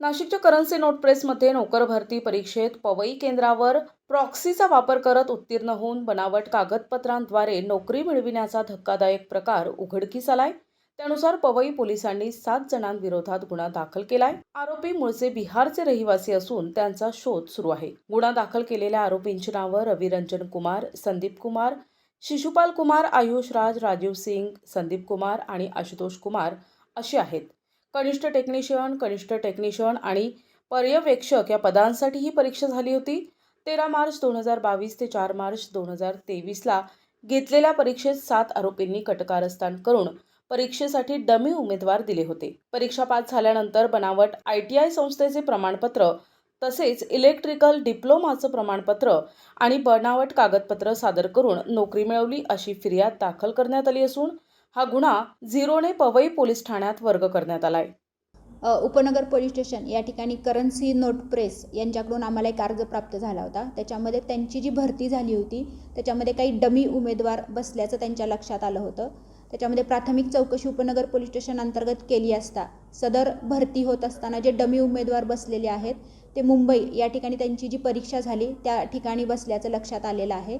नाशिकच्या currency note प्रेसमध्ये नोकर भरती परीक्षेत पवई केंद्रावर प्रॉक्सीचा वापर करत उत्तीर्ण होऊन बनावट कागदपत्रांद्वारे नोकरी मिळविण्याचा धक्कादायक प्रकार उघडकीस आलाय त्यानुसार पवई पोलिसांनी सात जणांविरोधात गुन्हा दाखल केलाय. आरोपी मूळचे बिहारचे रहिवासी असून त्यांचा शोध सुरू आहे. गुन्हा दाखल केलेल्या आरोपींची नावं रविरंजन कुमार संदीप कुमार शिशुपाल कुमार आयुष राज राजीव सिंग संदीप कुमार आणि आशुतोष कुमार अशी आहेत. कनिष्ठ टेक्निशियन कनिष्ठ टेक्निशियन आणि पर्यवेक्षक या पदांसाठी ही परीक्षा झाली होती. तेरा मार्च दोन हजार बावीस ते चार मार्च दोन हजार तेवीसला घेतलेल्या परीक्षेत सात आरोपींनी कटकारस्थान करून परीक्षेसाठी डमी उमेदवार दिले होते. परीक्षा पास झाल्यानंतर बनावट आय टी आय संस्थेचे प्रमाणपत्र तसेच इलेक्ट्रिकल डिप्लोमाचं प्रमाणपत्र आणि बनावट कागदपत्र सादर करून नोकरी मिळवली अशी फिर्याद दाखल करण्यात आली असून हा गुन्हा झिरोने पवई पोलीस ठाण्यात वर्ग करण्यात आलाय. आहे उपनगर पोलीस स्टेशन या ठिकाणी करन्सी नोट प्रेस यांच्याकडून आम्हाला एक अर्ज प्राप्त झाला होता. त्याच्यामध्ये त्यांची जी भरती झाली होती त्याच्यामध्ये काही डमी उमेदवार बसल्याचं त्यांच्या लक्षात आलं होतं. त्याच्यामध्ये प्राथमिक चौकशी उपनगर पोलीस स्टेशन अंतर्गत केली असता सदर भरती होत असताना जे डमी उमेदवार बसलेले आहेत ते मुंबई या ठिकाणी त्यांची जी परीक्षा झाली त्या ठिकाणी बसल्याचं लक्षात आलेलं आहे.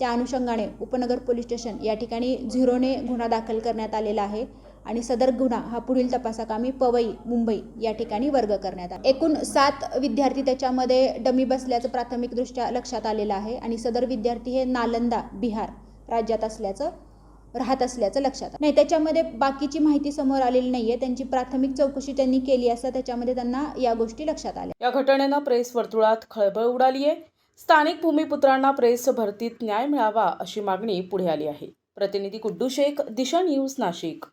त्या अनुषंगाने उपनगर पोलीस स्टेशन या ठिकाणी झिरोने गुन्हा दाखल करण्यात आलेला आहे आणि सदर गुन्हा हा पुढील तपासाकामी पवई मुंबई या ठिकाणी वर्ग करण्यात आला. एकूण सात विद्यार्थी त्याच्यामध्ये डमी बसल्याचं प्राथमिकदृष्ट्या लक्षात आलेलं आहे आणि सदर विद्यार्थी हे नालंदा बिहार राज्यात असल्याचं राहत असल्याचं लक्षात नाही त्याच्यामध्ये बाकीची माहिती समोर आलेली नाहीये. त्यांची प्राथमिक चौकशी त्यांनी केली असता त्याच्यामध्ये त्यांना या गोष्टी लक्षात आल्या. या घटनेनं प्रेस वर्तुळात खळबळ उडाली आहे स्थानिक भूमिपुत्रांना प्रेस भरतीत न्याय मिळावा अशी मागणी पुढे आली आहे. प्रतिनिधी कुड्डू शेख दिशा न्यूज नाशिक.